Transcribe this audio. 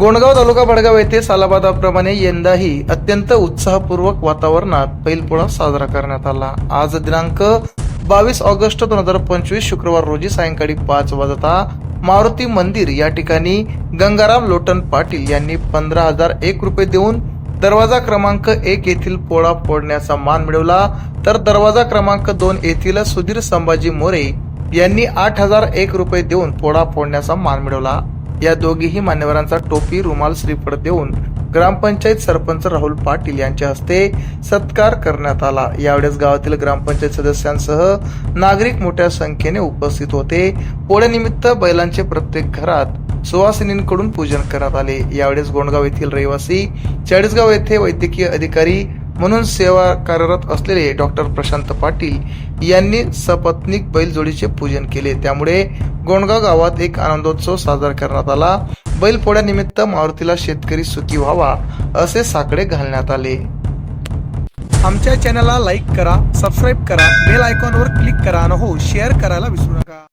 गोंडगाव तालुका बडगाव येथे सालाबादाप्रमाणे यंदाही अत्यंत उत्साहपूर्वक वातावरणात बैलपोळा साजरा करण्यात आला. आज दिनांक बावीस ऑगस्ट दोन हजार पंचवीस शुक्रवार रोजी सायंकाळी पाच वाजता मारुती मंदिर या ठिकाणी गंगाराम लोटन पाटील यांनी पंधरा हजार एक रुपये देऊन दरवाजा क्रमांक एक येथील पोळा फोडण्याचा मान मिळवला. तर दरवाजा क्रमांक दोन येथील सुधीर संभाजी मोरे यांनी आठ हजार एक रुपये देऊन पोळा फोडण्याचा मान मिळवला. या दोघीही मान्यवरांचा टोपी रुमाल श्रीफळ देऊन ग्रामपंचायत सरपंच राहुल पाटील यांच्या हस्ते सत्कार करण्यात आला. यावेळेस गावातील ग्रामपंचायत सदस्यांसह नागरिक मोठ्या संख्येने उपस्थित होते. पोळ्यानिमित्त बैलांचे प्रत्येक घरात सुवासिनींकडून पूजन करण्यात आले. यावेळेस गोंडगाव येथील रहिवासी चाळीसगाव येथे वैद्यकीय अधिकारी म्हणून सेवा कार्यरत असलेले डॉक्टर प्रशांत पाटील यांनी सपत्निक बैलजोडीचे पूजन केले. त्यामुळे गोंडगाव गावात एक आनंदोत्सव साजरा करण्यात आला. बैलपोळ्यानिमित्त मारुतीला शेतकरी सुखी व्हावा असे साकडे घालण्यात आले. आमच्या चॅनलला लाईक करा सबस्क्राईब करा बेल आयकॉनवर क्लिक करा आणि हो शेअर करायला विसरू नका.